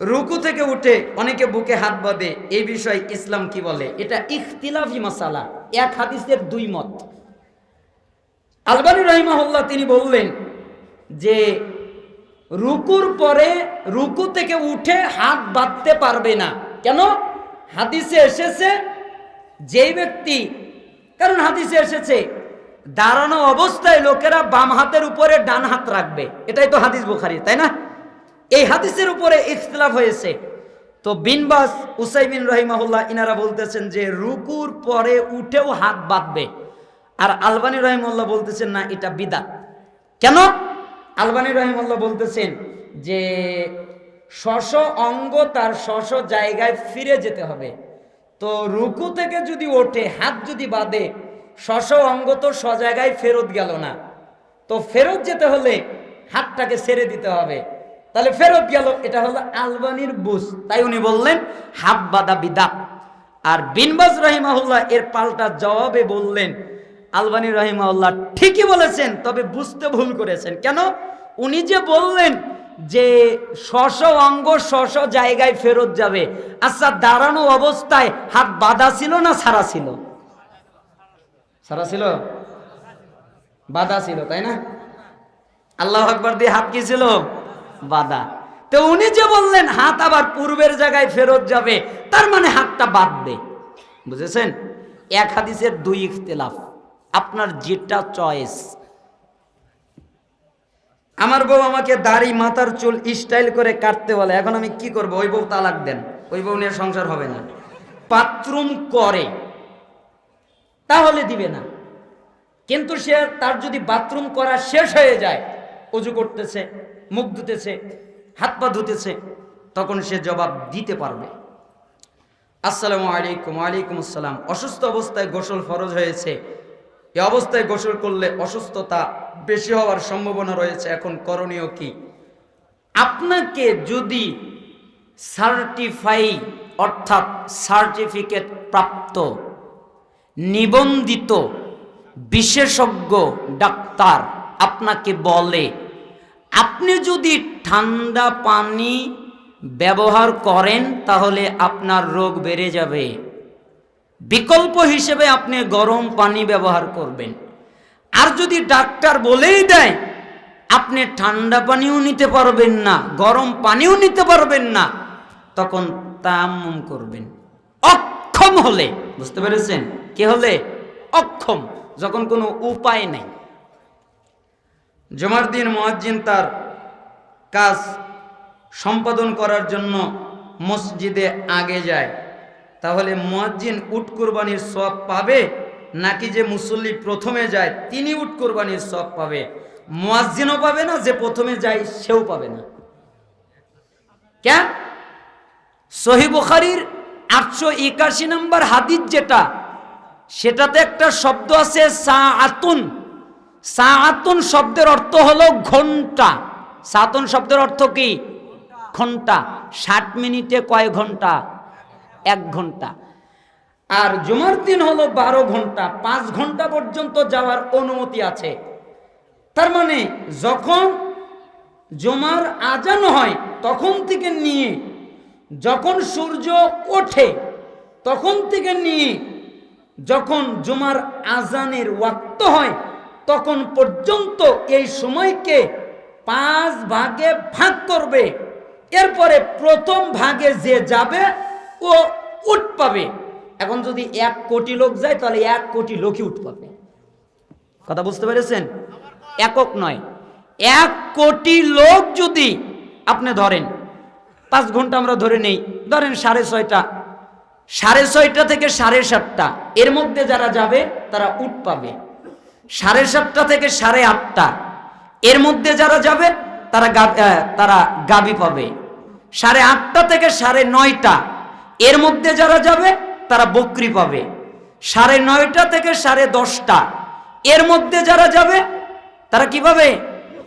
রুকু থেকে উঠে অনেকে বুকে হাত বাঁধে, এই বিষয়ে ইসলাম কি বলে? এটা ইখতিলাফি মাসালা, এক হাদিসের দুই মত। আলবানী রহিমাহুল্লাহ তিনি বললেন যে, রুকুর পরে রুকু থেকে উঠে হাত বাঁধতে পারবে না। কেন? হাদিসে এসেছে, যেই ব্যক্তি, কারণ হাদিসে এসেছে, দাঁড়ানো অবস্থায় লোকেরা বাম হাতের উপরে ডান হাত রাখবে। এটাই তো হাদিস বুখারি, তাই না? এই হাদিসের উপরে ইখতলাফ হয়েছে। তো বিনবাস উসাইবিন রহিমাহুল্লাহ ইনারা বলতেছেন যে রুকুর পরে উঠেও হাত বাঁধবে। আর আলবানী রহিমুল্লাহ বলতেছেন, না, এটা বিদাত। কেন? আলবানী রহিমুল্লাহ বলতেছেন যে শশ অঙ্গ তার শশ জায়গায় ফিরে যেতে হবে। তো রুকু থেকে যদি ওঠে, হাত যদি বাঁধে, শশ অঙ্গ তো স জায়গায় ফেরত গেল না। তো ফেরত যেতে হলে হাতটাকে ছেড়ে দিতে হবে। তাহলে ফেরত গেল, এটা হলো আলবানির বুঝ। তাই উনি বললেন হাত বাদা। বিদা আর বিনবাজ রহিমাহুল্লাহ এর পাল্টা জবাবে বললেন, আলবানী রহিমাউল্লাহ ঠিকই বলেছেন, তবে বুঝতে ভুল করেছেন। কেন? উনি যে বললেন যে শশ অঙ্গ শশ জায়গায় ফেরত যাবে আচ্ছা দাঁড়ানো অবস্থায় হাত বাঁধা ছিল না সারা ছিল? সারা ছিল? বাধা ছিল, তাই না? আল্লাহ আকবর দিয়ে হাত কি ছিল? বাধা। তো উনি যে বললেন, হাত আবার পূর্বের জায়গায় ফেরত যাবে, তার মানে হাতটা বাঁধবে বুঝেছেন? এক হাদিসের দুই ইখতিলাফ। আপনার যেটা চয়েস। আমার বউ আমাকে দাড়ি, মাথার চুল স্টাইল করে কাটতে বলে, এখন আমি কি করব? ওই বউ তালাক দেন। ওই বউ নিয়ে সংসার হবে না। বাথরুম করে। তাহলে দিবে না। কিন্তু সে, তার যদি বাথরুম করা শেষ হয়ে যায় অজু করতেছে। মুখ ধুতেছে, হাত পা ধুতেছে, তখন সে জবাব দিতে পারবে। আসসালামু আলাইকুম, ওয়ালাইকুম আসসালাম। অসুস্থ অবস্থায় গোসল ফরজ হয়েছে। এ অবস্থায় গোসল করলে অসুস্থতা বেশি হওয়ার সম্ভাবনা রয়েছে। এখন করণীয় কি? আপনাকে যদি সার্টিফাই অর্থাৎ সার্টিফিকেট প্রাপ্ত, নিবন্ধিত বিশেষজ্ঞ ডাক্তার আপনাকে বলে আপনি যদি ঠান্ডা পানি ব্যবহার করেন, তাহলে আপনার রোগ বেড়ে যাবে। বিকল্প হিসেবে আপনি গরম পানি ব্যবহার করবেন। আর যদি ডাক্তার বলেই দেয়, আপনি ঠান্ডা পানিও নিতে পারবেন না, গরম পানিও নিতে পারবেন না, তখন তায়াম্মুম করবেন। অক্ষম হলে, বুঝতে পেরেছেন? কে হলে? অক্ষম, যখন কোনো উপায় নেই। জমার দিন মহাজ্জিন তার কাজ সম্পাদন করার জন্য মসজিদে আগে যায়। তাহলে মুয়াজ্জিন উট কোরবানির সব পাবে নাকি যে মুসল্লি প্রথমে যায়, তিনি উট কোরবানির সব পাবে? মুয়াজ্জিনও পাবে না, যে প্রথমে যায় সেও পাবে না। কেন? সহি আটশো একাশি নম্বর হাদিস যেটা, সেটাতে একটা শব্দ আছে সা আতুন সা আতুন শব্দের অর্থ হলো ঘণ্টা। সাতুন শব্দের অর্থ কি? ঘণ্টা। ষাট মিনিটে কয় ঘণ্টা? এক ঘণ্টা। আর জুমার দিন হলো বারো ঘণ্টা। পাঁচ ঘণ্টা পর্যন্ত যাওয়ার অনুমতি আছে। তার মানে যখন জমার আজান হয়, তখন থেকে নিয়ে যখন সূর্য ওঠে, তখন থেকে নিয়ে যখন জুমার আজানের ওয়াক্ত হয় তখন পর্যন্ত এই সময়কে পাঁচ ভাগে ভাগ করবে। এরপরে প্রথম ভাগে যে যাবে, ও উঠ পাবে। এখন যদি এক কোটি লোক যায়, তাহলে এক কোটি লোকই উঠ পাবে। কথা বুঝতে পেরেছেন? একক নয়। এক কোটি লোক যদি আপনি ধরেন, পাঁচ ঘণ্টা আমরা ধরে নেই, ধরেন সাড়ে ছয়টা। সাড়ে ছয়টা থেকে সাড়ে সাতটা। এর মধ্যে যারা যাবে, তারা উঠ পাবে। সাড়ে সাতটা থেকে সাড়ে আটটা। এর মধ্যে যারা যাবে, তারা তারা গাবি পাবে। সাড়ে আটটা থেকে সাড়ে নয়টা। এর মধ্যে যারা যাবে, তারা বকরি পাবে। সাড়ে নয়টা থেকে সাড়ে দশটা। এর মধ্যে যারা যাবে, তারা কি পাবে?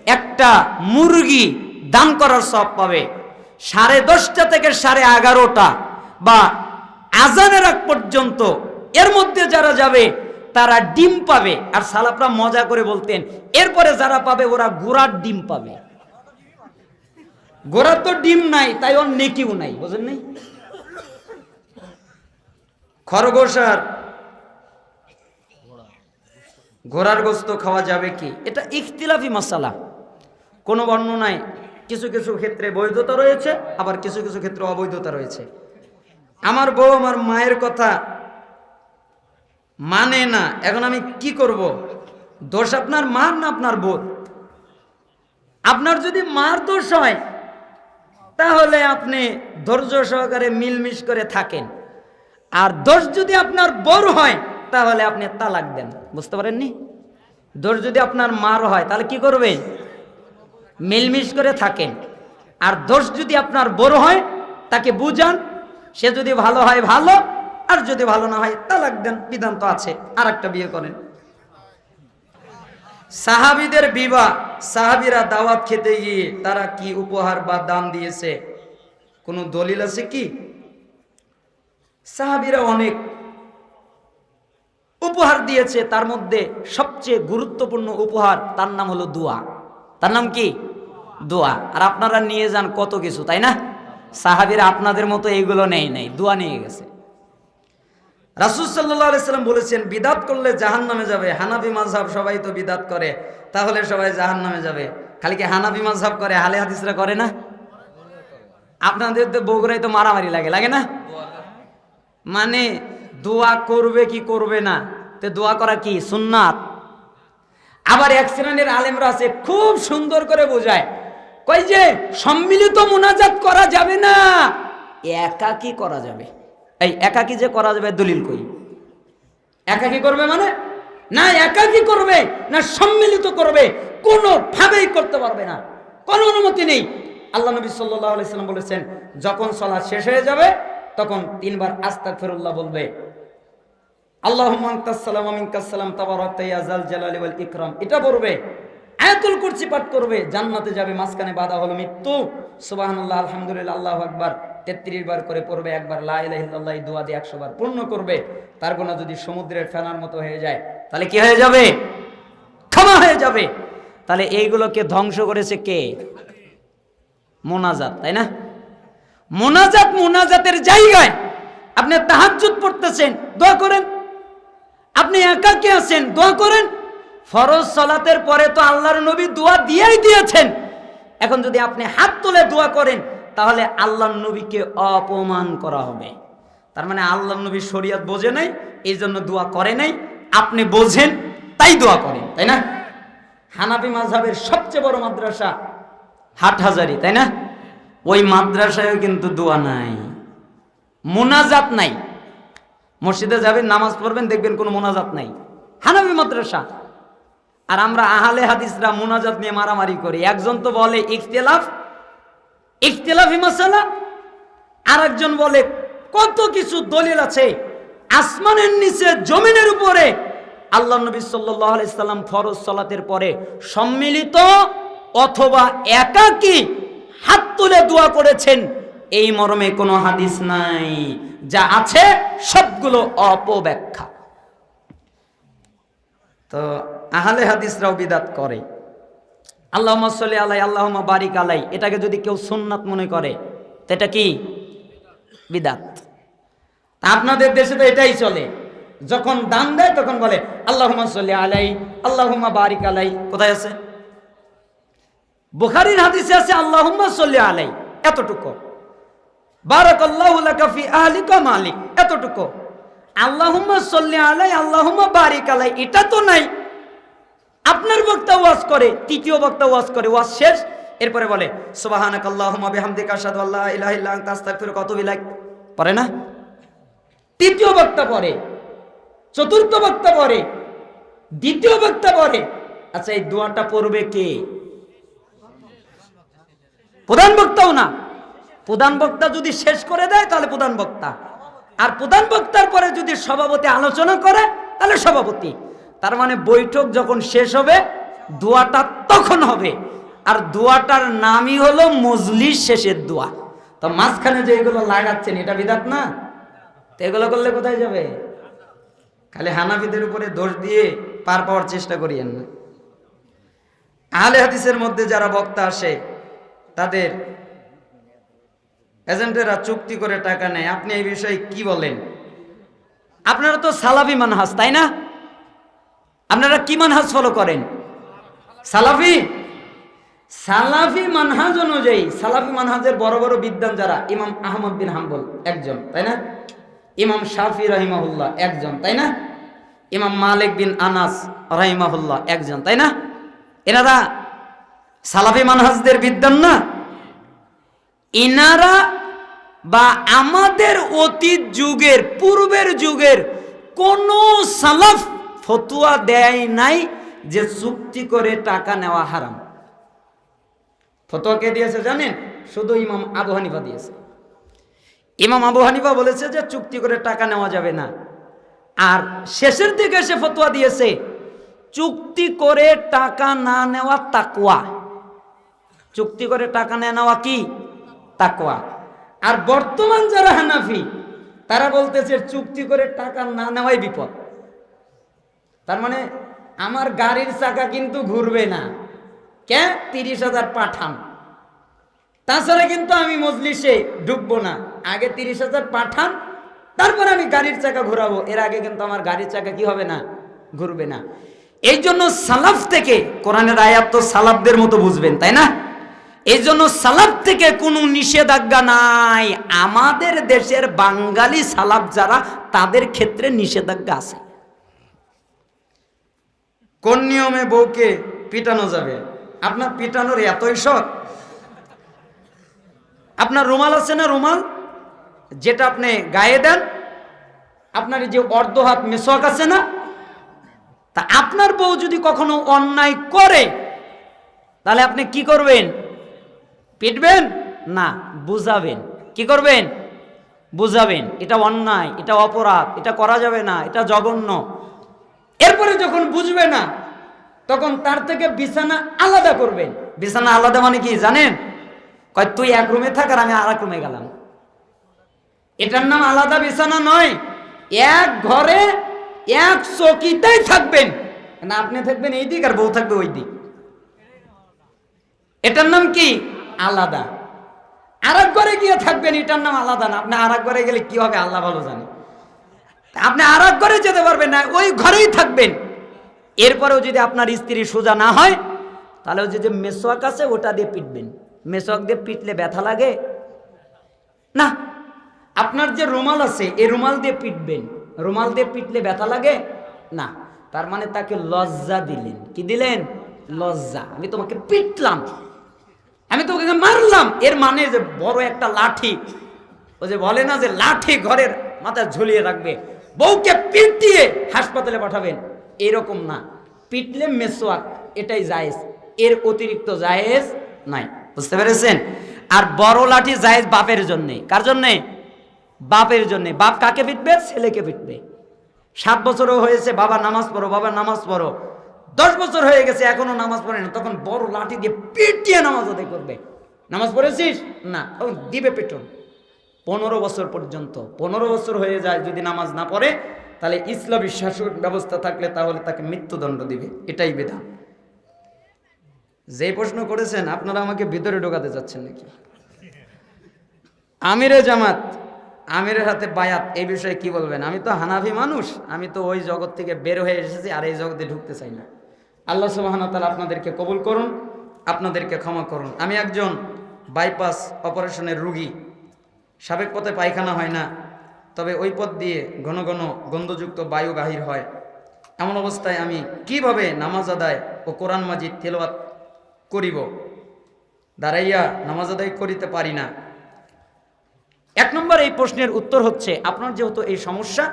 একটা মুরগি দান করার সব পাবে। সাড়ে দশটা থেকে সাড়ে এগারোটা বা আজানের আগ পর্যন্ত এর মধ্যে যারা যাবে তারা ডিম পাবে। আর সালাপরা মজা করে বলতেন, এরপরে যারা পাবে, ওরা গুড়ার ডিম পাবে। ঘোড়ার তো ডিম নাই, তাই ওর নেকিও নাই, বুঝেন নাই? খরগোশ আর ঘোড়ার গোস্ত খাওয়া যাবে কি? এটা ইখতিলাফি মশালা কোনো বর্ণনায় কিছু কিছু ক্ষেত্রে বৈধতা রয়েছে, আবার কিছু কিছু ক্ষেত্রে অবৈধতা রয়েছে। আমার বউ, আমার মায়ের কথা মানে না। এখন আমি কি করব? দোষ আপনার মার না আপনার বোধ? আপনার যদি মার দোষ হয়, তাহলে আপনি ধৈর্য সহকারে মিলমিশ করে থাকেন। আর দোষ যদি আপনার বড় হয়, তাহলে আপনি তালাক দেন। বুঝতে পারেননি? দোষ যদি আপনার মার হয়, তাহলে কি করবেন? মিলমিশ করে থাকেন। আর দোষ যদি আপনার বড় হয়, তাকে বুঝান। সে যদি ভালো হয়, ভালো। আর যদি ভালো না হয়, তালাক দেন, বিধান তো আছে আর একটা বিয়ে করেন। সাহাবিদের বিবাহ, সাহাবিরা দাওয়াত খেতে গিয়ে তারা কি উপহার বা দান দিয়েছে? কোনো দলিল আছে কি? সাহাবিরা অনেক উপহার দিয়েছে, তার মধ্যে সবচেয়ে গুরুত্বপূর্ণ উপহার, তার নাম হলো দোয়া। তার নাম কি? দোয়া। আর আপনারা নিয়ে যান কত কিছু, তাই না? সাহাবিরা আপনাদের মতো এইগুলো নেই নেই, দোয়া নিয়ে গেছে। রাসুল সাল্লাহ সাল্লাম বলেছেন, বিদাত করলে জাহান নামে যাবে। হানাবি মাঝহাব সবাই তো বিদাত করে, তাহলে সবাই জাহান নামে যাবে। খালি কি হানাবি মাঝহাব করে হালে হাদিসরা করে না? আপনাদের তো বগুড়ায় তো মারামারি লাগে লাগে না? মানে দোয়া করবে কি করবে না? তো দোয়া করা কি? সুন্নাত। আবার এক শ্রেণির আলেমরা আছে, খুব সুন্দর করে বোঝায়। কই যে, সম্মিলিত মোনাজাত করা যাবে না একা কি করা যাবে। এই একাকি যে করা যাবে দলিল কই? একাকি করবে মানে? না একাকি করবে, না সম্মিলিত করবে কোনো ভাবেই করতে পারবে না। কোনো অনুমতি নেই। আল্লাহ নবী সাল্লাহ আলাইসাল্লাম বলেছেন, যখন সলা শেষ হয়ে যাবে, তখন তিনবার আস্তাক ফেরুল্লাহ বলবে আল্লাহ মাংকাসালাম আমিনকাসালাম জাল জালালি ওয়াল ইকরাম। এটা পড়বে, আয়াতুল কুরসি পাঠ করবে, জান্নাতে যাবে, মাঝখানে বাধা হলো মৃত্যু। সুবহানাল্লাহ, আলহামদুলিল্লাহ, আল্লাহু আকবার। 33 বার করে পড়বে, একবার লা ইলাহা ইল্লাল্লাহ এই দোয়া দিয়ে 100 বার পূর্ণ করবে, তার গুনাহ যদি সমুদ্রের ফেনার মতো হয়ে যায়, তাহলে কি হয়ে যাবে? ক্ষমা হয়ে যাবে। তাহলে এইগুলোকে ধ্বংস করেছে কে? মোনাজাত, তাই না? মোনাজাত মোনাজাতের জায়গায় আপনি তাহাজ্জুদ পড়তেছেন, দোয়া করেন। আপনি একাকে আছেন, দোয়া করেন। ফরজ সালাতের পরে তো আল্লাহর নবী দোয়া দিয়েই দিয়েছেন। এখন যদি আপনি হাত তুলে দোয়া করেন তাহলে আল্লাহর নবীকে অপমান করা হবে। তার মানে আল্লাহর নবী শরিয়ত বোঝে নাই, এই জন্য দোয়া করে নাই। আপনি বোঝেন, তাই দোয়া করেন, তাই না? হানাফি মাযহাবের সবচেয়ে বড় মাদ্রাসা হাটহাজারি, তাই না? ওই মাদ্রাসায়ও কিন্তু দোয়া নাই, মোনাজাত নাই। মসজিদে যাবেন, নামাজ পড়বেন, দেখবেন কোনো মোনাজাত নাই। হানাবি মাদ্রাসা। আর আমরা আহলে হাদিসরা মোনাজাত নিয়ে মারামারি করি। একজন তো বলে ইখতিলাফ ইখতিলাফি মাসালা। আর একজন বলে, কত কিছু দলিল আছে আসমানের নিচে, জমিনের উপরে? আল্লাহ নবী আলাইসাল্লাম ফরজ সালাতের পরে সম্মিলিত অথবা একাকী হাত তুলে দোয়া করেছেন। এই মর্মে কোনো হাদিস নাই, যা আছে সবগুলো অপব্যাখ্যা। তো আহলে হাদিসরাও বিদাত করে। আল্লাহ সাল্লি আলাই আল্লাহ বারিক আলাই এটাকে যদি কেউ সুন্নাত মনে করে এটা কি? বিদাত। আপনাদের দেশে তো এটাই চলে। যখন দান দেয়, তখন বলে আল্লাহ সাল্লি আলাই আল্লাহ বারিক আলাই কোথায় আছে? বুখারির হাদিসে আছে, আল্লাহুম্মা সাল্লি আলাই এতটুকু। বারাকাল্লাহু লাকা ফি আহলিকা মালিক। এতটুকু। আল্লাহুম্মা সাল্লি আলাই আল্লাহুম্মা বারিক আলাই এটা তো নাই। আপনার বক্তা ওয়াজ করে, তৃতীয় বক্তা ওয়াজ করে, ওয়াজ শেষ। এরপরে বলে সুবহানাক পড়ে না? তৃতীয় বক্তা পড়ে, চতুর্থ বক্তা পড়ে, দ্বিতীয় বক্তা পরে আচ্ছা এই দোয়াটা পড়বে কে? প্রধান বক্তাও না। প্রধান বক্তা যদি শেষ করে দেয়, তাহলে প্রধান বক্তা। আর প্রধান বক্তার পরে যদি সভাপতি আলোচনা করে, তাহলে সভাপতি। তার মানে বৈঠক যখন শেষ হবে, দোয়াটা তখন হবে। আর দোয়াটার নামই হলো মজলিস শেষের দোয়া। তো মাঝখানে যে এগুলো লাগাচ্ছেন, এটা বিদাত না? তো এগুলো করলে কোথায় যাবে? খালি হানাফিদের উপরে দোষ দিয়ে পার পাওয়ার চেষ্টা করিয়েন না। আহলে হাদিসের মধ্যে যারা বক্তা আসে, তাদের এজেন্টেরা চুক্তি করে টাকা নেয়। আপনি এই বিষয়ে কি বলেন? আপনারা তো সালাফি মানহাস তাই না? আপনারা কি মানহাজ ফলো করেন? সালাফি? সালাফি মানহাজ অনুযায়ী, সালাফি মানহাজের বড় বড় বিদ্যান যারা, ইমাম আহমদ বিন হাম্বল, একজন, তাই না? ইমাম শাফি রহিমাহুল্লাহ, একজন, তাই না? ইমাম মালিক বিন আনাস রহিমাহুল্লাহ, একজন, তাই না? এনারা সালাফি মানহাজদের বিদ্যান না? এনারা বা আমাদের অতীত যুগের, পূর্বের যুগের কোন সালাফ ফতুয়া দেয় নাই যে চুক্তি করে টাকা নেওয়া হারাম। ফতোয়া কে দিয়েছে জানেন? শুধু ইমাম আবু হানিফা দিয়েছে। ইমাম আবু হানিফা বলেছে যে চুক্তি করে টাকা নেওয়া যাবে না। আর শেষের দিকে এসে ফতোয়া দিয়েছে, চুক্তি করে টাকা না নেওয়া তাকুয়া চুক্তি করে টাকা না নেওয়া কি? তাকুয়া আর বর্তমান যারা হানাফি, তারা বলতেছে চুক্তি করে টাকা না নেওয়াই বিপদ। তার মানে আমার গাড়ির চাকা কিন্তু ঘুরবে না। কে? তিরিশ হাজার পাঠান। তাছাড়া কিন্তু আমি মজলিসে ঢুকবো না। আগে তিরিশ হাজার পাঠান, তারপর আমি গাড়ির চাকা ঘোরাবো। এর আগে কিন্তু আমার গাড়ির চাকা কি হবে না? ঘুরবে না। এই জন্য সালাফ থেকে কোরআনের আয়াত তো সালাফদের মতো বুঝবেন, তাই না? এই জন্য সালাফ থেকে কোনো নিষেধাজ্ঞা নাই। আমাদের দেশের বাঙালি সালাফ যারা, তাদের ক্ষেত্রে নিষেধাজ্ঞা আছে। কোন নিয়মে বউকে পিটানো যাবে? আপনার পিটানোর এতই শখ? আপনার রুমাল আছে না রুমাল? যেটা আপনি গায়ে দেন, আপনার যে অর্ধ হাত মেসোয়াক আছে না? তা আপনার বউ যদি কখনো অন্যায় করে, তাহলে আপনি কি করবেন? পিটবেন? না, বুঝাবেন। কি করবেন? বুঝাবেন। এটা অন্যায়, এটা অপরাধ, এটা করা যাবে না, এটা জঘন্য। এরপরে যখন বুঝবে না, তখন তার থেকে বিছানা আলাদা করবেন বিছানা আলাদা মানে কি জানেন? কয়, তুই এক রুমে থাক আর আমি আর এক রুমে গেলাম। এটার নাম আলাদা বিছানা নয়, এক ঘরে এক চকিতেই থাকবেন। না আপনি থাকবেন এই দিক আর বউ থাকবে ওই দিক। এটার নাম কি? আলাদা। আর ঘরে গিয়ে থাকবেন, এটার নাম আলাদা না। আপনি আর ঘরে গেলে কি হবে আল্লাহ ভালো জানে। আপনি আর এক ঘরে যেতে পারবেন না, ওই ঘরেই থাকবেন। এরপরেও যদি আপনার স্ত্রী সোজা না হয়, তাহলে ওই যে মেসোয়াক আছে, ওটা দিয়ে পিটবেন। মেসোয়াক দিয়ে পিটলে ব্যথা লাগে? না, আপনার যে রুমাল আছে, এই রুমাল দিয়ে পিটবেন। রুমাল দিয়ে পিটলে ব্যথা লাগে? না, তার মানে তাকে লজ্জা দিলেন। কি দিলেন? লজ্জা। আমি তোমাকে পিটলাম। আমি তোমাকে মারলাম, এর মানে যে বড় একটা লাঠি। ও যে বলে না যে লাঠি ঘরের মাথায় ঝুলিয়ে রাখবে। বউকে পিটিয়ে হাসপাতালে পাঠাবেন, এরকম না। পিটলে মেসোয়াক, এটাই জায়েজ। এর অতিরিক্ত জায়েজ নাই। বুঝতে পেরেছেন? আর বড় লাঠি জায়েজ বাপের জন্যে। কার জন্যে? বাপের জন্যে। বাপ কাকে পিটবে? ছেলেকে পিটবে। সাত বছরও হয়েছে, বাবা নামাজ পড়ো, বাবা নামাজ পড়ো। দশ বছর হয়ে গেছে, এখনও নামাজ পড়ে না। তখন বড় লাঠি দিয়ে পিটিয়ে নামাজ আদায় করবে। নামাজ পড়েছিস? না। তখন দিবে পেটন। পনেরো বছর পর্যন্ত, পনেরো বছর হয়ে যায় যদি নামাজ না পড়ে, তাহলে ইসলামী শাসন ব্যবস্থা থাকলে তাহলে তাকে মৃত্যুদণ্ড দিবে। এটাই বিধান যে প্রশ্ন করেছেন, আপনারা আমাকে ভিতরে ঢোকাতে যাচ্ছেন নাকি? আমিরে জামাত, আমিরের হাতে বায়াত, এই বিষয়ে কি বলবেন? আমি তো হানাফি মানুষ, আমি তো ওই জগৎ থেকে বের হয়ে এসেছি আর এই জগতে ঢুকতে চাই না। আল্লাহ সুবাহানা তালা আপনাদেরকে কবুল করুন, আপনাদেরকে ক্ষমা করুন। আমি একজন বাইপাস অপারেশনের রুগী। সাবেক পথে পায়খানা হয় না, তবে ওই পথ দিয়ে ঘন ঘন গন্ধযুক্ত বায়ু বাহির হয়। এমন অবস্থায় আমি কীভাবে নামাজ আদায় ও কোরআন মাজিদ তেলাওয়াত করিব? দাঁড়াইয়া নামাজ আদায় করিতে পারি না। এক নম্বর এই প্রশ্নের উত্তর হচ্ছে, আপনার যেহেতু এই সমস্যা,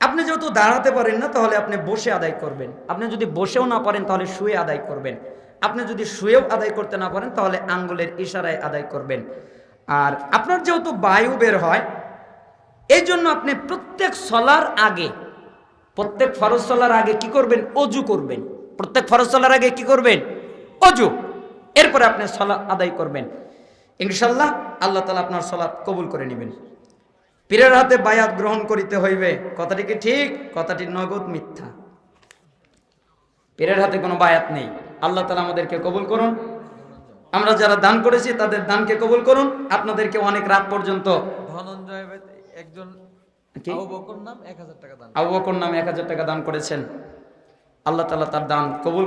আপনি যেহেতু দাঁড়াতে পারেন না, তাহলে আপনি বসে আদায় করবেন। আপনি যদি বসেও না পারেন, তাহলে শুয়ে আদায় করবেন। আপনি যদি শুয়েও আদায় করতে না পারেন, তাহলে আঙ্গুলের ইশারায় আদায় করবেন। আর আপনার যেহেতু বায়ু বের হয় এই জন্য আপনি প্রত্যেক সলার আগে, প্রত্যেক ফরজ সলার আগে কি করবেন? অজু করবেন। প্রত্যেক ফরজ সলার আগে কি করবেন? অজু। এরপরে আপনি সলা আদায় করবেন। ইনশাল্লাহ আল্লাহ তালা আপনার সলাৎ কবুল করে নেবেন। পীরের হাতে বায়াত গ্রহণ করিতে হইবে। কথাটি কি ঠিক? কথাটি নগদ মিথ্যা। পীরের হাতে কোনো বায়াত নেই। আল্লাহ তালা আমাদেরকে কবুল করুন। আমরা যারা দান করেছি তাদের দানকে কবুল করুন আপনাদেরকে অনেক রাত পর্যন্ত ধনঞ্জয় ভাই একজন আবু বকর নাম এক হাজার টাকা দান করেছেন আল্লাহ তালা তার দান কবুল।